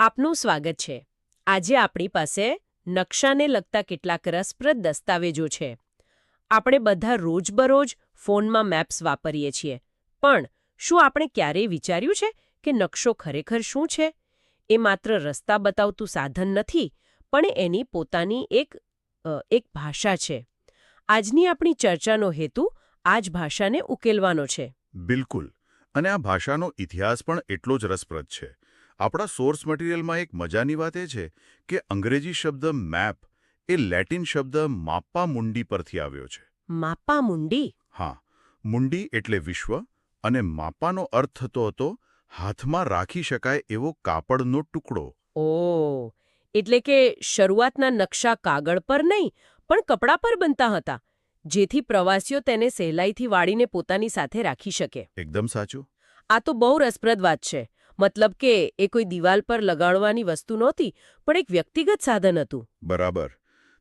આપનું સ્વાગત છે. આજે આપણી પાસે નકશાને લગતા કેટલાક રસપ્રદ દસ્તાવેજો છે. આપણે બધા રોજબરોજ ફોનમાં મેપ્સ વાપરીએ છીએ. પણ શું આપણે ક્યારેય વિચાર્યું છે કે નકશો ખરેખર શું છે? એ માત્ર રસ્તા બતાવતું સાધન નથી, પણ એની પોતાની એક એક ભાષા છે. આજની આપણી ચર્ચાનો હેતુ આ જ ભાષાને ઉકેલવાનો છે. બિલકુલ. અને આ ભાષાનો ઇતિહાસ પણ એટલો જ રસપ્રદ છે. આપણા સોર્સ મટીરિયલમાં એક મજાની વાત એ છે કે અંગ્રેજી શબ્દ મેપ એ લેટિન શબ્દ માપ્પા મુંડી પરથી આવ્યો છે. માપા મુંડી હા મુંડી એટલે વિશ્વ અને માપાનો અર્થ થતો હતો હાથમાં રાખી શકાય એવો કાપડનો ટુકડો. ઓ એટલે કે શરૂઆતના નકશા કાગળ પર નહીં પણ કપડા પર બનતા હતા જેથી પ્રવાસીઓ તેને સહેલાઈથી વાળીને પોતાની સાથે રાખી શકે. એકદમ સાચું. આ તો બહુ રસપ્રદ વાત છે. મતલબ કે એ કોઈ દિવાલ પર લગાડવાની વસ્તુ નહોતી પણ એક વ્યક્તિગત સાધન હતું. બરાબર.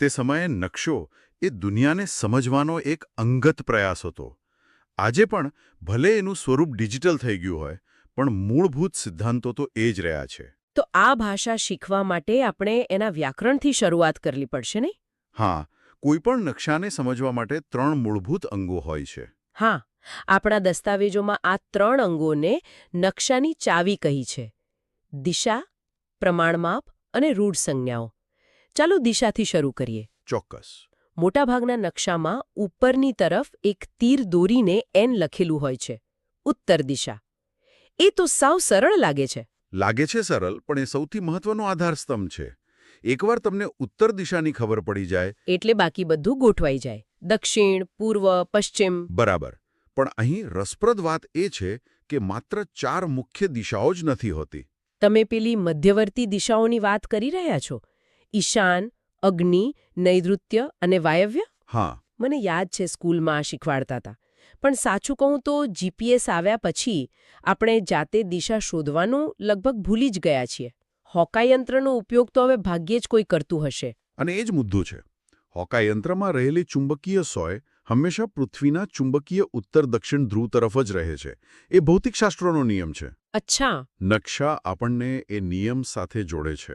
તે સમયે નકશો એ દુનિયાને સમજવાનો એક અંગત પ્રયાસ હતો. આજે પણ ભલે એનું સ્વરૂપ ડિજિટલ થઈ ગયું હોય પણ મૂળભૂત સિદ્ધાંતો તો એ જ રહ્યા છે. તો આ ભાષા શીખવા માટે આપણે એના વ્યાકરણથી શરૂઆત કરવી પડશે નહીં હા કોઈપણ નકશાને સમજવા માટે ત્રણ મૂળભૂત અંગો હોય છે. હા. આપણા દસ્તાવેજોમાં આ ત્રણ અંગોને નકશાની ચાવી કહી છે. દિશા પ્રમાણમાપ અને રૂઢ સંજ્ઞાઓ. ચાલો દિશાથી શરૂ કરીએ. ચોક્કસ. મોટાભાગના નકશામાં ઉપરની તરફ એક તીર દોરીને એન લખેલું હોય છે. ઉત્તર દિશા. એ તો સાવ સરળ લાગે છે. લાગે છે સરળ પણ એ સૌથી મહત્વનો આધારસ્તંભ છે. એકવાર તમને ઉત્તર દિશાની ખબર પડી જાય એટલે બાકી બધું ગોઠવાઈ જાય. દક્ષિણ પૂર્વ પશ્ચિમ. બરાબર. પણ અહીં રસપ્રદ વાત એ છે કે માત્ર ચાર મુખ્ય દિશાઓ જ નથી હોતી. તમે પેલી મધ્યવર્તી દિશાઓની વાત કરી રહ્યા છો? ઈશાન અગ્નિ નૈઋત્ય અને વાયવ્ય? હા. મને યાદ છે સ્કૂલમાં શીખવાડતા હતા પણ સાચું કહું તો જીપીએસ આવ્યા પછી આપણે જાતે દિશા શોધવાનું લગભગ ભૂલી જ ગયા છીએ. હોકાયંત્રનો ઉપયોગ તો હવે ભાગ્યે જ કોઈ કરતું હશે. અને એ જ મુદ્દો છે. હોકાયંત્રમાં રહેલી ચુંબકીય સોય હંમેશા પૃથ્વીના ચુંબકીય ઉત્તર દક્ષિણ ધ્રુવ તરફ જ રહે છે. એ ભૌતિકશાસ્ત્રનો નિયમ છે. અચ્છા. નકશા આપણને એ નિયમ સાથે જોડે છે.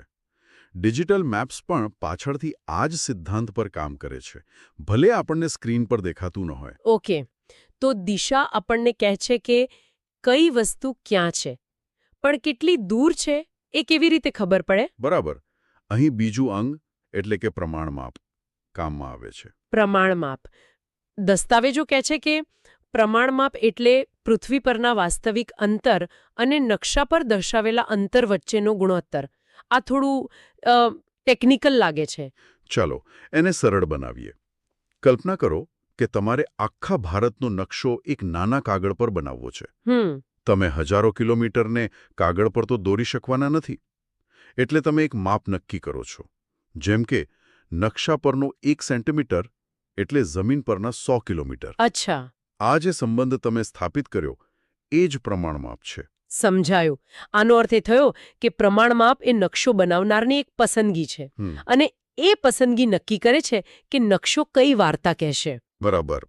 ડિજિટલ મેપ્સ પણ પાછળથી આ જ સિદ્ધાંત પર કામ કરે છે. ભલે આપણને સ્ક્રીન પર દેખાતું ન હોય. ઓકે. તો દિશા આપણને કહે છે કે કઈ વસ્તુ ક્યાં છે? પણ કેટલી દૂર છે? એ કેવી રીતે ખબર પડે? બરાબર. અહીં બીજું અંગ એટલે કે પ્રમાણમાપ કામમાં આવે છે. પ્રમાણમાપ. દસ્તાવેજો કહે છે કે પ્રમાણમાપ એટલે પૃથ્વી પરના વાસ્તવિક અંતર અને નકશા પર દર્શાવેલા અંતર વચ્ચેનો ગુણોત્તર. આ થોડું ટેકનિકલ લાગે છે. ચાલો એને સરળ બનાવીએ. કલ્પના કરો કે તમારે આખા ભારતનો નકશો એક નાના કાગળ પર બનાવવો છે. તમે હજારો કિલોમીટરને કાગળ પર તો દોરી શકવાના નથી. એટલે તમે એક માપ નક્કી કરો છો. જેમ કે નકશા પરનો એક સેન્ટીમીટર એટલે જમીન પરના સો કિલોમીટર. અચ્છા. આ જે સંબંધ તમે સ્થાપિત કર્યો એ જ પ્રમાણમાપ છે. સમજાયું. આનો અર્થ એ થયો કે પ્રમાણમાપ એ નકશો બનાવનારની એક પસંદગી છે. અને એ પસંદગી નક્કી કરે છે કે નકશો કઈ વાર્તા કહેશે. બરાબર.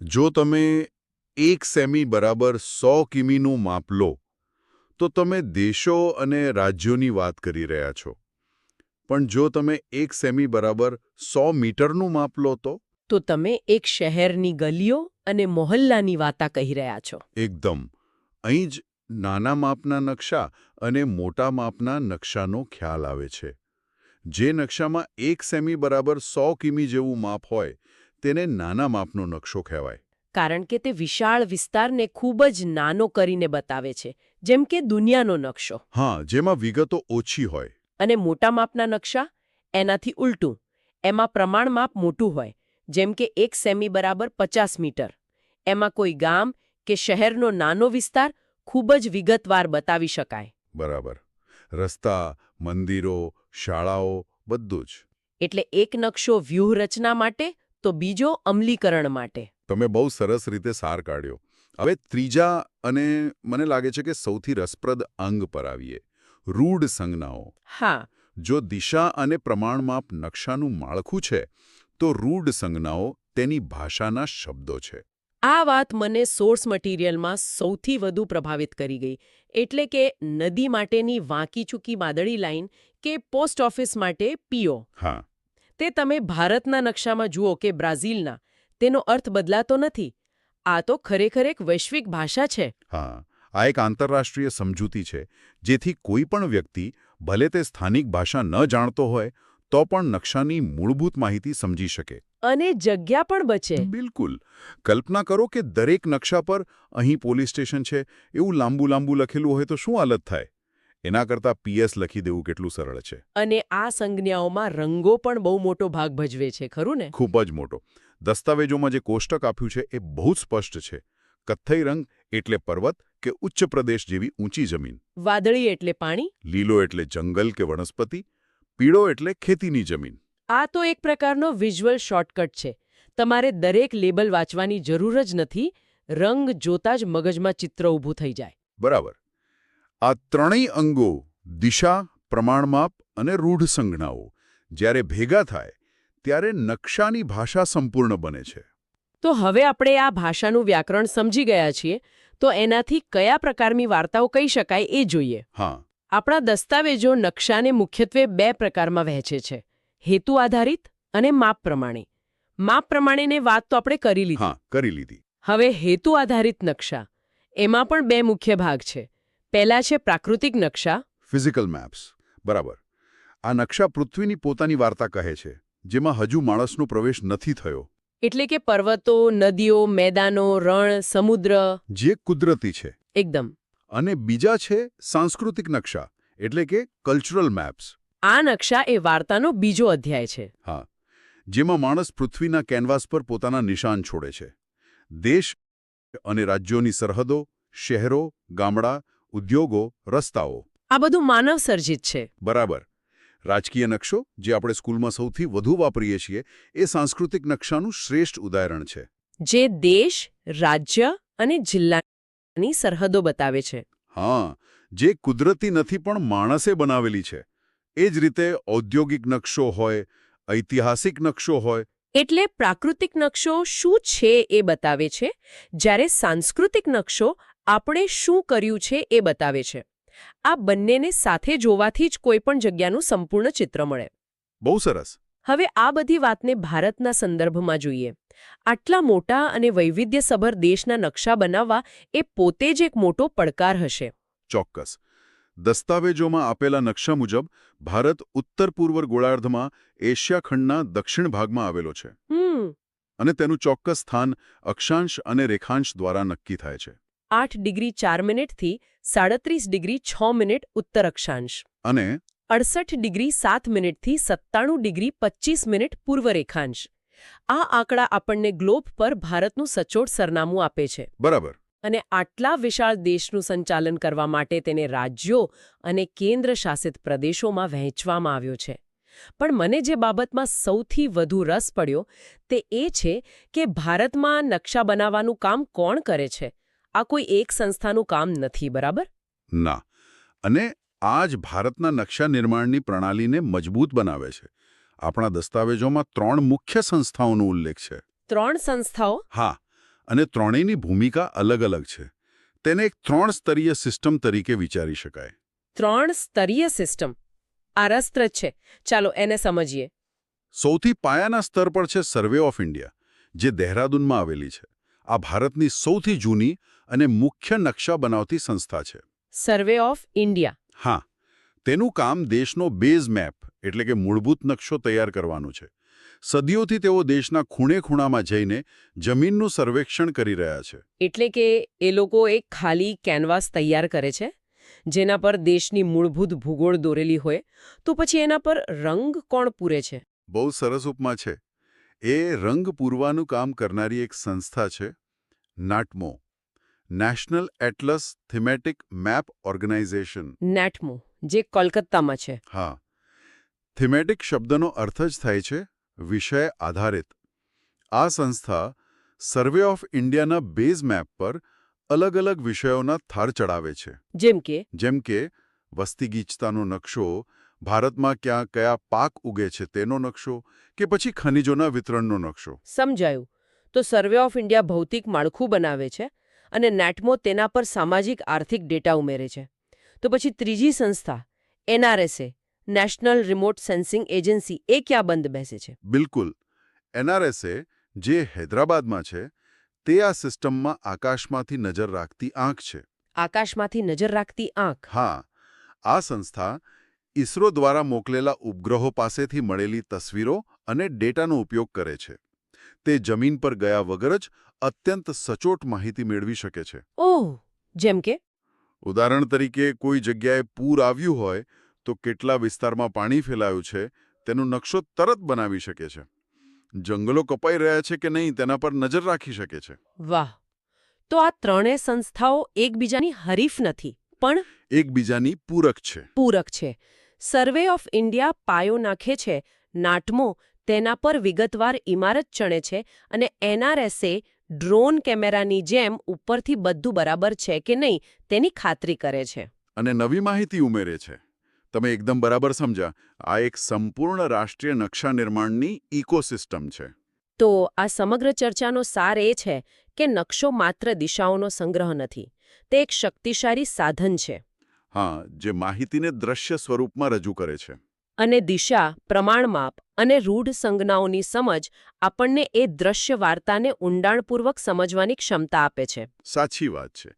જો તમે એક સેમી બરાબર સો કિમીનું માપ લો તો તમે દેશો અને રાજ્યોની વાત કરી રહ્યા છો. પણ જો તમે એક સેમી બરાબર સો મીટરનું માપ લો તો? તો તમે એક શહેરની ગલીઓ અને મોહલ્લાની વાતા કહી રહ્યા છો. એકદમ. અહીં જ નાના માપના નકશા અને મોટા માપના નકશાનો ખ્યાલ આવે છે. જે નકશામાં એક સેમી બરાબર સો કિમી જેવું માપ હોય તેને નાના માપનો નકશો કહેવાય. કારણ કે તે વિશાળ વિસ્તારને ખૂબ જ નાનો કરીને બતાવે છે જેમ કે દુનિયાનો નકશો. હા જેમાં વિગતો ઓછી હોય. અને મોટા માપના નકશા એનાથી ઉલટું એમાં પ્રમાણ માપ મોટું હોય જેમ કે એક સેમી બરાબર પચાસ મીટર. એમાં કોઈ ગામ કે શહેરનો નાનો વિસ્તાર ખૂબ જ વિગતવાર બતાવી શકાય. બરાબર. રસ્તા મંદિરો શાળાઓ બધું જ. એટલે એક નકશો વ્યૂહરચના માટે તો બીજો અમલીકરણ માટે. તમે બહુ સરસ રીતે સાર કાઢ્યો. હવે ત્રીજા અને મને લાગે છે કે સૌથી રસપ્રદ અંગ પર આવીએ. રૂઢ સંજ્ઞાઓ. હા. જો દિશા અને પ્રમાણમાપ નકશાનું માળખું છે તો રૂઢ સંજ્ઞાઓ તેની ભાષાના શબ્દો છે. આ વાત મને સોર્સ મટીરિયલમાં સૌથી વધુ પ્રભાવિત કરી ગઈ એટલે કે નદી માટેની વાંકી ચૂકી વાદળી લાઈન કે પોસ્ટ ઓફિસ માટે પીઓ. હા. તે તમે ભારતના નકશામાં જુઓ કે બ્રાઝિલના તેનો અર્થ બદલાતો નથી. આ તો ખરેખર એક વૈશ્વિક ભાષા છે. હા આ એક આંતરરાષ્ટ્રીય સમજૂતી છે જેથી કોઈ પણ વ્યક્તિ ભલે તે સ્થાનિક ભાષા ન જાણતો હોય તો પણ નકશાની મૂળભૂત માહિતી સમજી શકે. અને જગ્યા પણ બચે. બિલકુલ. કલ્પના કરો કે દરેક નકશા પર અહીં પોલીસ સ્ટેશન છે એવું લાંબુ લાંબુ લખેલું હોય તો શું હાલત થાય? એના કરતાં પીએસ લખી દેવું કેટલું સરળ છે. અને આ સંજ્ઞાઓમાં રંગો પણ બહુ મોટો ભાગ ભજવે છે ખરું ને? ખૂબ જ મોટો. દસ્તાવેજોમાં જે કોષ્ટક આપ્યું છે એ બહુ સ્પષ્ટ છે. કથ્થઈ રંગ એટલે પર્વત કે ઉચ્ચ પ્રદેશ જેવી ઊંચી જમીન. વાદળી એટલે પાણી? લીલો એટલે જંગલ કે વનસ્પતિ. પીળો એટલે ખેતીની જમીન. આ તો એક પ્રકારનો વિઝ્યુઅલ શોર્ટકટ છે. તમારે દરેક લેબલ વાંચવાની જરૂર જ નથી રંગ જોતા જ મગજમાં ચિત્ર ઊભું થઈ જાય. બરાબર. આ ત્રણેય અંગો દિશા પ્રમાણમાપ અને રૂઢ સંજ્ઞાઓ જ્યારે ભેગા થાય ત્યારે નકશાની ભાષા સંપૂર્ણ બને છે. તો હવે આપણે આ ભાષાનું વ્યાકરણ સમજી ગયા છીએ તો એનાથી કયા પ્રકારની વાર્તાઓ કહી શકાય એ જોઈએ. હા. આપણા દસ્તાવેજો નકશાને મુખ્યત્વે બે પ્રકારમાં વહેંચે છે. હેતુ આધારિત અને માપ પ્રમાણે. માપ પ્રમાણેની વાત તો આપણે કરી લીધી. હા કરી લીધી. હવે હેતુ આધારિત નકશા. એમાં પણ બે મુખ્ય ભાગ છે. પહેલા છે પ્રાકૃતિક નકશા. ફિઝિકલ મેપ્સ બરાબર. આ નકશા પૃથ્વીની પોતાની વાર્તા કહે છે જેમાં હજુ માણસનો પ્રવેશ નથી થયો. એટલે કે પર્વતો નદીઓ મેદાનો રણ સમુદ્ર. જે કુદરતી છે. એકદમ. અને બીજા છે સાંસ્કૃતિક નકશા એટલે કે કલ્ચરલ મેપ્સ આ નકશા એ વાર્તાનો બીજો અધ્યાય છે. હા જેમાં માણસ પૃથ્વીના કેનવાસ પર પોતાના નિશાન છોડે છે. દેશ અને રાજ્યોની સરહદો શહેરો ગામડા ઉદ્યોગો રસ્તાઓ. આ બધું માનવ સર્જિત છે. બરાબર. રાજકીય નકશો જે આપણે સ્કૂલમાં સૌથી વધુ વાપરીએ છીએ એ સાંસ્કૃતિક નકશાનું શ્રેષ્ઠ ઉદાહરણ છે. જે દેશ રાજ્ય અને જિલ્લાની સરહદો બતાવે છે. હા જે કુદરતી નથી પણ માણસે બનાવેલી છે. એ જ રીતે ઔદ્યોગિક નકશો હોય ઐતિહાસિક નકશો હોય. એટલે પ્રાકૃતિક નકશો શું છે એ બતાવે છે? જ્યારે સાંસ્કૃતિક નકશો આપણે શું કર્યું છે એ બતાવે છે. આ બંનેને સાથે જોવાથી જ કોઈપણ જગ્યાનું સંપૂર્ણ ચિત્ર મળે. બહુ સરસ. હવે આ બધી વાતને ભારતના સંદર્ભમાં જોઈએ. આટલા મોટા અને વૈવિધ્યસભર દેશના નકશા બનાવવા એ પોતે જ એક મોટો પડકાર હશે. ચોક્કસ. દસ્તાવેજોમાં આપેલા નકશા મુજબ ભારત ઉત્તર પૂર્વ ગોળાર્ધમાં એશિયા ખંડના દક્ષિણ ભાગમાં આવેલો છે. અને તેનું ચોક્કસ સ્થાન અક્ષાંશ અને રેખાંશ દ્વારા નક્કી થાય છે. આઠ ડિગ્રી ચાર મિનિટથી સાડત્રીસ ડિગ્રી છ મિનિટ ઉત્તર અક્ષાંશ. અને અડસઠ ડિગ્રી સાત મિનિટથી સત્તાણું ડિગ્રી પચીસ મિનિટ પૂર્વ રેખાંશ. આ આંકડા આપણને ગ્લોબ પર ભારતનું સચોટ સરનામું આપે છે. બરાબર. અને આટલા વિશાળ દેશનું સંચાલન કરવા માટે તેને રાજ્યો અને કેન્દ્ર શાસિત પ્રદેશોમાં વહેંચવામાં આવ્યો છે. પણ મને જે બાબતમાં સૌથી વધુ રસ પડ્યો તે એ છે કે ભારતમાં નકશા બનાવવાનું કામ કોણ કરે છે? આ કોઈ એક સંસ્થાનું કામ નથી બરાબર? ના. અને આ જ ભારતના નકશા નિર્માણની પ્રણાલીને મજબૂત બનાવે છે. આપણા દસ્તાવેજોમાં ત્રણ મુખ્ય સંસ્થાઓનો ઉલ્લેખ છે. ત્રણ સંસ્થાઓ? હા અને ત્રણેયની ભૂમિકા અલગ અલગ છે. તેને એક ત્રણ સ્તરીય સિસ્ટમ તરીકે વિચારી શકાય. ત્રણ સ્તરીય સિસ્ટમ. આ રસપ્રદ છે. ચાલો એને સમજીએ. સૌથી પાયાના સ્તર પર છે સર્વે ઓફ ઇન્ડિયા જે દહેરાદૂનમાં આવેલી છે. આ ભારતની સૌથી જૂની અને મુખ્ય નકશા બનાવતી સંસ્થા છે. સર્વે ઓફ ઇન્ડિયા હા. તેનું કામ દેશનો બેઝ મેપ એટલે કે મૂળભૂત નકશો તૈયાર કરવાનું છે. સદીઓથી તેઓ દેશના ખૂણે ખૂણામાં જઈને જમીનનું સર્વેક્ષણ કરી રહ્યા છે. એટલે કે એ લોકો એક ખાલી કેનવાસ તૈયાર કરે છે જેના પર દેશની મૂળભૂત ભૂગોળ દોરેલી હોય તો પછી એના પર રંગ કોણ પૂરે છે? બહુ સરસ ઉપમા છે. એ રંગ પૂરવાનું કામ કરનારી એક સંસ્થા છે NATMO. National Atlas Thematic Map Organisation. NATMO. જે કોલકાતામાં છે. હા. થીમેટિક શબ્દનો અર્થ જ થાય છે વિષય આધારિત. આ સંસ્થા સર્વે ઓફ ઇન્ડિયાના બેઝ મેપ પર અલગ અલગ વિષયોના થાર ચડાવે છે. જેમ કે? જેમ કે વસ્તી ગીચતાનો નકશો ભારતમાં ક્યાં કયા પાક ઉગે છે તેનો નકશો કે પછી ખનિજોના વિતરણનો નકશો. સમજાયું. તો સર્વે ઓફ ઇન્ડિયા ભૌતિક માળખું બનાવે છે અને નેટમો તેના પર સામાજિક આર્થિક ડેટા ઉમેરે છે. તો પછી ત્રીજી સંસ્થા NRSA National Remote Sensing Agency એ ક્યાં બંધ બેસે છે? બિલકુલ. એનઆરએસએ જે હૈદરાબાદમાં છે તે આ સિસ્ટમમાં આકાશમાંથી નજર રાખતી આંખ છે. આકાશમાંથી નજર રાખતી આંખ? હા. આ સંસ્થા ઇસરો દ્વારા મોકલેલા ઉપગ્રહો પાસેથી મળેલી તસવીરો અને ડેટાનો ઉપયોગ કરે છે. તે જમીન પર ગયા વગર જ અત્યંત સચોટ માહિતી મેળવી શકે છે. ઓહ! જેમ કે? ઉદાહરણ તરીકે કોઈ જગ્યાએ પૂર આવ્યું હોય તો કેટલા વિસ્તારમાં પાણી ફેલાયું છે તેનો નકશો તરત બનાવી શકે છે. જંગલો કપાઈ રહ્યા છે કે નહીં તેના પર નજર રાખી શકે છે. વાહ! તો આ ત્રણેય સંસ્થાઓ એકબીજાની હરીફ નથી પણ એકબીજાની પૂરક છે. પૂરક છે. સર્વે ઓફ ઇન્ડિયા પાયો નાખે છે નાટમો તેના પર વિગતવાર ઇમારત ચણે છે અને એનઆરએસએ ડ્રોન કેમેરાની જેમ ઉપરથી બધું બરાબર છે કે નહીં તેની ખાતરી કરે છે. અને નવી માહિતી ઉમેરે છે. તમે એકદમ બરાબર સમજ્યા. આ એક સંપૂર્ણ રાષ્ટ્રીય નકશા નિર્માણની ઇકોસિસ્ટમ છે. તો આ સમગ્ર ચર્ચાનો સાર એ છે કે નકશો માત્ર દિશાઓનો સંગ્રહ નથી તે એક શક્તિશાળી સાધન છે. હા જે માહિતીને દ્રશ્ય સ્વરૂપમાં રજૂ કરે છે. અને દિશા પ્રમાણમાપ અને રૂઢ સંજ્ઞાઓની સમજ આપણને એ દ્રશ્ય વાર્તાને ઊંડાણપૂર્વક સમજવાની ક્ષમતા આપે છે. સાચી વાત છે.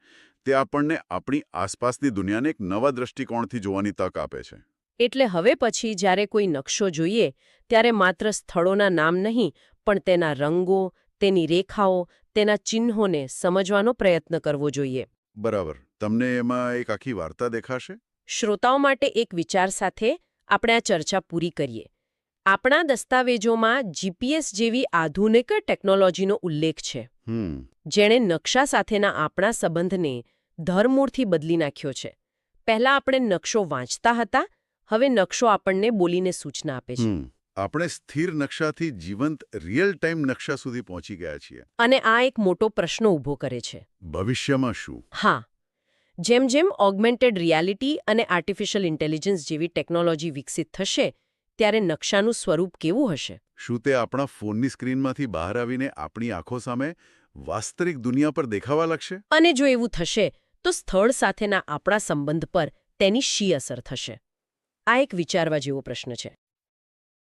તે આપણને આપણી આસપાસની દુનિયાને એક નવા દ્રષ્ટિકોણથી જોવાની તક આપે છે. એટલે હવે પછી જ્યારે કોઈ નકશો જોઈએ ત્યારે માત્ર સ્થળોના નામ નહીં પણ તેના રંગો તેની રેખાઓ તેના ચિહ્નોને સમજવાનો પ્રયત્ન કરવો જોઈએ. બરાબર. તમને એમાં એક આખી વાર્તા દેખાશે? શ્રોતાઓ માટે એક વિચાર સાથે આપણે આ ચર્ચા પૂરી કરીએ. આપણા દસ્તાવેજોમાં જીપીએસ જેવી આધુનિક ટેકનોલોજીનો ઉલ્લેખ છે. હમ. જેણે નકશા સાથેના આપણા સંબંધને ધરમૂળથી બદલી નાખ્યો છે. પહેલા આપણે નકશો વાંચતા હતા હવે નકશો આપણને બોલીને સૂચના આપે છે. આપણે સ્થિર નકશાથી જીવંત રિયલ ટાઈમ નકશા સુધી પહોંચી ગયા છીએ. અને આ એક મોટો પ્રશ્ન ઊભો કરે છે. ભવિષ્યમાં શું? હા. જેમ જેમ ઓગમેન્ટેડ રિયાલિટી અને આર્ટિફિશિયલ ઇન્ટેલિજન્સ જેવી ટેકનોલોજી વિકસિત થશે ત્યારે નકશાનું સ્વરૂપ કેવું હશે? શું તે આપણા ફોનની સ્ક્રીનમાંથી બહાર આવીને આપણી આંખો સામે વાસ્તવિક દુનિયા પર દેખાવા લાગશે? અને જો એવું થશે તો સ્થળ સાથેના આપણા સંબંધ પર તેની શી અસર થશે? આ એક વિચારવા જેવો પ્રશ્ન છે.